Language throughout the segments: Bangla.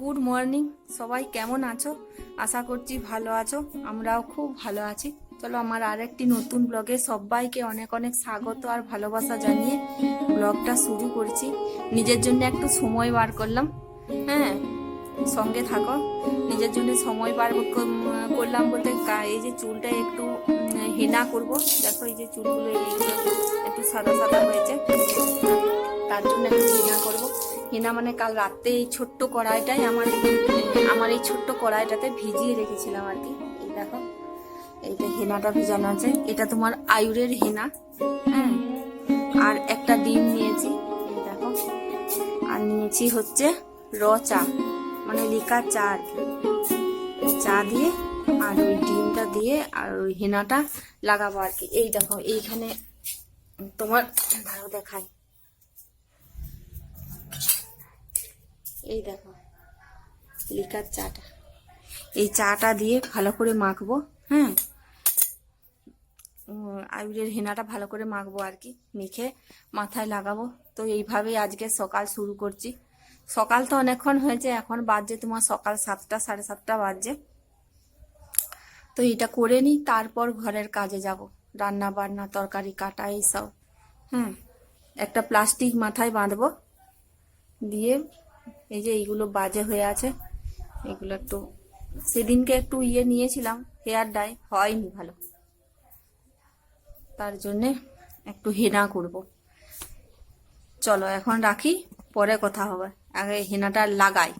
গুড মর্নিং সবাই কেমন আছো? আশা করছি ভালো আছো। আমরাও খুব ভালো আছি। চলো আমার আরেকটি নতুন ব্লগে সবাইকে অনেক অনেক স্বাগত আর ভালোবাসা জানিয়ে ব্লগটা শুরু করছি। নিজের জন্য একটু সময় বার করলাম। হ্যাঁ সঙ্গে থাকো। নিজের জন্য সময় বার করলাম বলতে এই যে চুলটা একটু হেনা করব। দেখো এই যে চুলগুলো একটু সাদা সাদা হয়েছে। তার জন্য একটু হেনা করব। হেনা মানে কাল রাতে এই ছোট্ট কড়াইটাই আমার আমার এই ছোট্ট কড়াইটাতে ভিজিয়ে রেখেছিলাম আর কি। এই দেখো এইটা হেনাটা ভিজানো আছে। এটা তোমার আয়ুরের হেনা হ্যাঁ? আর একটা ডিম নিয়েছি, এই দেখো। আর নিয়েছি হচ্ছে র চা মানে লিকা চা আর কি। চা দিয়ে আর ওই ডিমটা দিয়ে আর ওই হেনাটা লাগাবো আর কি। এই দেখো, এইখানে তোমার ভালো দেখাই। এই দেখো লিকার চাটা। এই চাটা দিয়ে ভালো করে মাখবো হ্যাঁ? উম, আবিরের হেনাটা ভালো করে মাখবো আর কি মেখে মাথায় লাগাবো। তো এইভাবেই আজকে সকাল শুরু করছি। সকাল তো অনেকক্ষণ হয়েছে এখন বাজছে তোমার সকাল সাতটা সাড়ে সাতটা বাজছে। তো এটা করে নিই তারপর ঘরের কাজে যাব। রান্না বান্না তরকারি কাটা এইসব হ্যাঁ? একটা প্লাস্টিক মাথায় বাঁধবো দিয়ে এই যে এইগুলো বাজে হয়ে আছে, এগুলো একটু, সেদিনকে একটু ইয়ে নিয়েছিলাম, হেয়ার ডাই হয়নি ভালো। তার জন্যে একটু হেনা করব। চলো এখন রাখি, পরে কথা হবে। আগে হেনাটা লাগাই।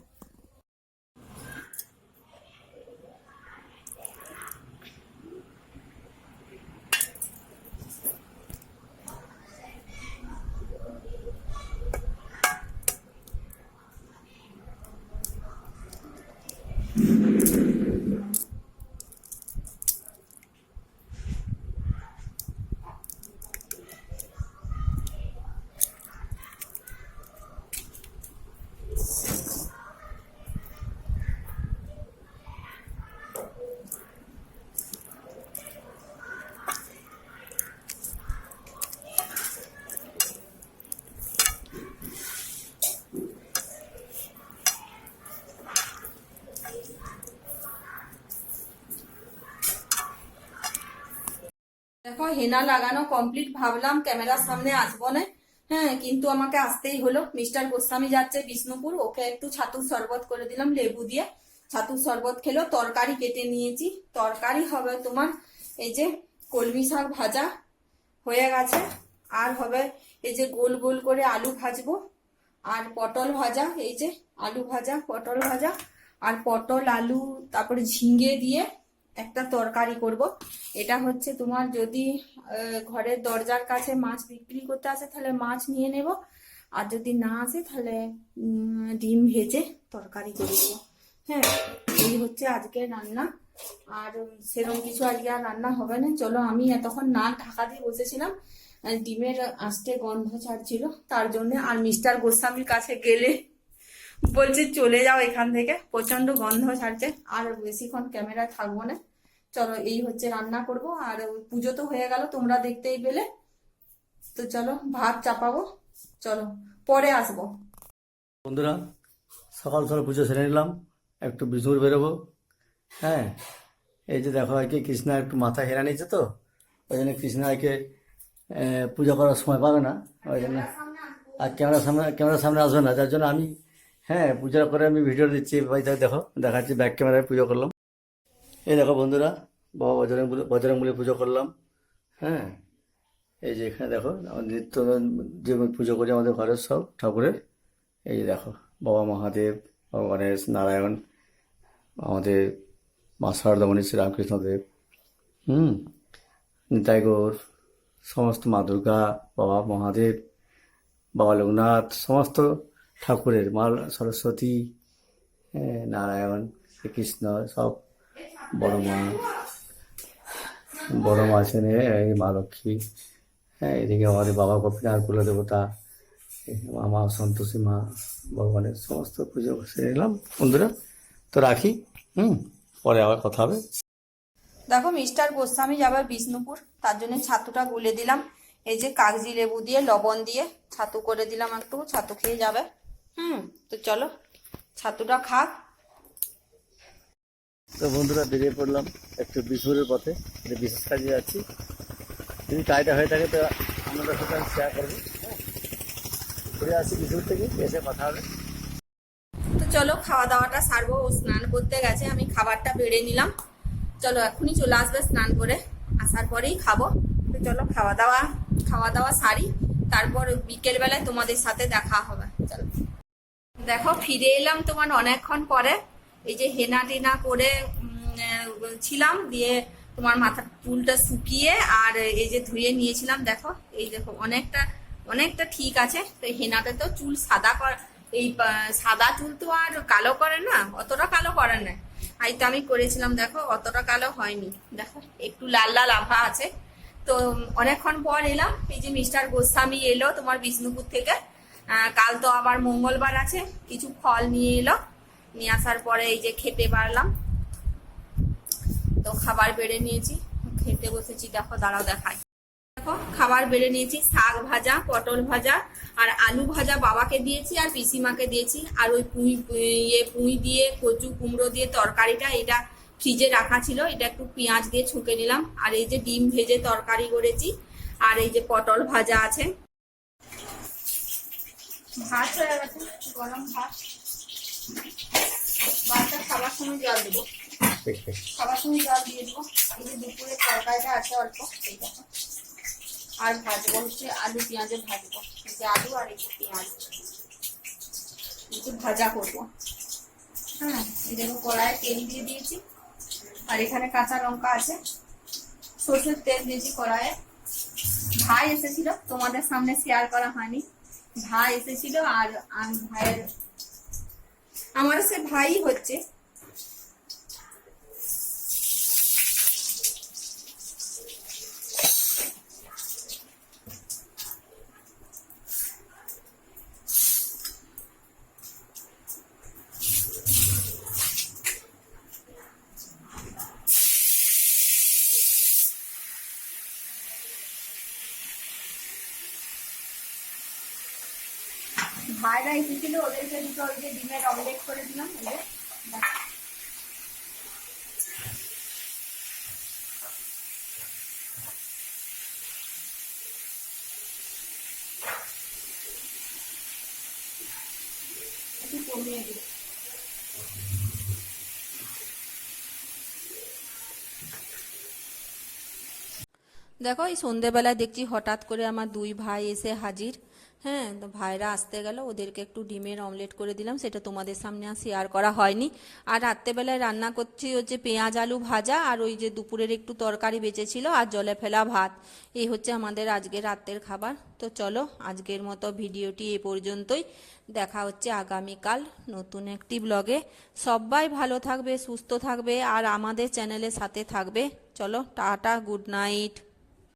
দেখো, হেনা লাগানো কমপ্লিট ভাবলাম ক্যামেরার সামনে আসব না। হ্যাঁ কিন্তু আমাকে আসতেই হলো। মিস্টার গোস্বামী যাচ্ছে বিষ্ণুপুর, ওকে একটু ছাতুর শরবত করে দিলাম, লেবু দিয়ে। ছাতুর শরবত খেলো, তরকারি কেটে নিয়েছি। তরকারি হবে তোমার, এই যে কলমি শাক ভাজা হয়ে গেছে। আর হবে এই যে গোল গোল করে আলু ভাজবো। আর পটল ভাজা, এই যে আলু ভাজা, পটল ভাজা। আর পটল, আলু, তারপরে ঝিঙ্গে দিয়ে একটা তরকারি করব। এটা হচ্ছে তোমার যদি ঘরের দরজার কাছে মাছ বিক্রি করতে আসে তাহলে মাছ নিয়ে নেব। আর যদি না আসে তাহলে ডিম ভেজে তরকারি করে দেবো। হ্যাঁ এই হচ্ছে আজকে রান্না। আর সেরকম কিছু আজকে আর রান্না হবে না। চলো, আমি এতক্ষণ না ঢাকা দিয়ে বসেছিলাম। ডিমের আস্তে গন্ধ ছাড়ছিল। তার জন্য আর মিস্টার গোস্বামীর কাছে গেলে বলছে চলে যাও এখান থেকে প্রচণ্ড গন্ধ ছাড়ছে। আর বেশিক্ষণ ক্যামেরা থাকব না। চলো, এই হচ্ছে রান্না করব। আর পুজো তো হয়ে গেল, তোমরা দেখতেই পেলে। তো চলো, ভাত চাপাবো। চলো, পরে আসব। বন্ধুরা, সকাল সকাল পুজো সেরে নিলাম। একটু বিষ্ণুর বেরোবো। হ্যাঁ এই যে দেখো আর কি কৃষ্ণা একটু মাথা হেরা নিয়েছে তো। ওই জন্য কৃষ্ণাকে পূজা করার সময় পাবে না। ওই জন্য আর ক্যামেরার সামনে ক্যামেরার সামনে আসবে না। যার জন্য আমি হ্যাঁ পূজা করে আমি ভিডিও দিচ্ছি, ভাই দেখো, দেখাচ্ছি ব্যাক ক্যামেরায় পুজো করলাম। এই দেখো বন্ধুরা, বাবা বজরং বজরং বলে পুজো করলাম। হ্যাঁ এই যে এখানে দেখো আমাদের নিত্য যে পুজো করি আমাদের ঘরের সব ঠাকুরের। এই যে দেখো, বাবা মহাদেব, বাবা গণেশ, নারায়ণ, আমাদের মা শারদামণি শ্রীরামকৃষ্ণদেব, হুম, নিতাই গৌর সমস্ত মা দুর্গা, বাবা মহাদেব, বাবা লোকনাথ, সমস্ত ঠাকুরের মা সরস্বতী নারায়ণ, শ্রীকৃষ্ণ, সব বড় মা। বড় মা আছেন মা লক্ষ্মী। হ্যাঁ এদিকে আমাদের বাবা গোপীনাথ কুলদেবতা মা সন্তোষী মা, ভগবানের সমস্ত পুজো সেরে নিলাম বন্ধুরা, তো রাখি, হুম, পরে আবার কথা হবে। দেখো, মিস্টার গোস্বামী যাবে বিষ্ণুপুর, তার জন্য ছাতুটা গুলে দিলাম। এই যে কাগজি লেবু দিয়ে, লবণ দিয়ে ছাতু করে দিলাম একটু ছাতু খেয়ে যাবে। হুম তো চলো ছাতুটা খাক। তো বন্ধুরা বেরিয়ে পড়লাম একটু বিষ্ণুপুরের পথে যে বিশেষ কাজে যাচ্ছি। যদি কাজটা হয়ে থাকে তো আপনাদের সাথে আমি শেয়ার করব হ্যাঁ? ঘুরে আসি বিষ্ণুপুর থেকে এসে কথা হবে। তো চলো খাওয়া দাওয়াটা সারবো ও স্নান করতে গেছে আমি খাবারটা বেড়ে নিলাম। চলো এখনই চলে আসবে স্নান করে আসার পরেই খাব। তো চলো খাওয়া দাওয়া খাওয়া দাওয়া সারি তারপর বিকেল বেলায় তোমাদের সাথে দেখা হবে। দেখো, ফিরে এলাম তোমার অনেকক্ষণ পরে। এই যে হেনা টেনা করে ছিলাম, দিয়ে তোমার মাথার চুলটা শুকিয়ে আর এই যে ধুয়ে নিয়েছিলাম, দেখো, এই দেখো, অনেকটা অনেকটা ঠিক আছে। তো হেনাতে তো চুল সাদা কর এই সাদা চুল তো আর কালো করে না, অতটা কালো করে না। এই তো আমি করেছিলাম, দেখো, অতটা কালো হয়নি। দেখো, একটু লাল লাল আভা আছে। তো অনেকক্ষণ পর এলাম, এই যে মিস্টার গোস্বামী এলো তোমার বিষ্ণুপুর থেকে। কাল তো আবার মঙ্গলবার আছে, কিছু ফল নিয়ে এলো। নিয়ে আসার পরে এই যে খেতে পারলাম। তো খাবার বেড়ে নিয়েছি, খেতে বসেছি, দেখো, দাঁড়াও দেখাই। দেখো, খাবার বেড়ে নিয়েছি, শাক ভাজা, পটল ভাজা, আর আলু ভাজা বাবাকে দিয়েছি আর পিসিমাকে দিয়েছি। আর ওই পুঁই ইয়ে পুঁই দিয়ে, কচু কুমড়ো দিয়ে তরকারিটা, এটা ফ্রিজে রাখা ছিল, এটা একটু পেঁয়াজ দিয়ে ছুঁকে নিলাম। আর এই যে ডিম ভেজে তরকারি করেছি, আর এই যে পটল ভাজা আছে ভাত হয়ে গেছে গরম ভাত। ভাতটা খাবার সময় জল দেবো। ঠিক ঠিক খাবার সময় জল দিয়ে দেবো। এই যে দুপুরে তরকারিটা আছে অল্প, এই দেখো। আর ভাজবো হচ্ছে আলু, পেঁয়াজের ভাজবো। এই যে আলু আর এই যে পেঁয়াজ। এই যে ভাজা করব। হ্যাঁ এই দেখো কড়াইয়ে তেল দিয়ে দিয়েছি। আর এখানে কাঁচা লঙ্কা আছে। সর্ষের তেল দিয়েছি কড়াইয়ে। ভাই এসেছিল, তোমাদের সামনে শেয়ার করা হয়নি। ভাই এসেছিল আর আমি ভাইয়ের আমার সে ভাই হচ্ছে। ভাইরা এসেছিল, ওদেরকে দুটো ওই যে ডিমের অমলেট করে দিলাম দেখো, এই সন্ধেবেলায় দেখছি হঠাৎ করে আমার দুই ভাই এসে হাজির। হ্যাঁ তো ভাইরা আসতে গেল, ওদেরকে একটু ডিমের অমলেট করে দিলাম, সেটা তোমাদের সামনে আর শেয়ার করা হয়নি। আর রাত্রেবেলায় রান্না করছি হচ্ছে পেঁয়াজ আলু ভাজা আর ওই যে দুপুরের একটু তরকারি বেঁচেছিল আর জলে ফেলা ভাত। এই হচ্ছে আমাদের আজকে রাত্রের খাবার। তো চলো, আজকের মতো ভিডিওটি এ পর্যন্তই। দেখা হচ্ছে আগামীকাল নতুন একটি ব্লগে। সবাই ভালো থাকবে, সুস্থ থাকবে আর আমাদের চ্যানেলের সাথে থাকবে। চলো, টাটা, গুড নাইট।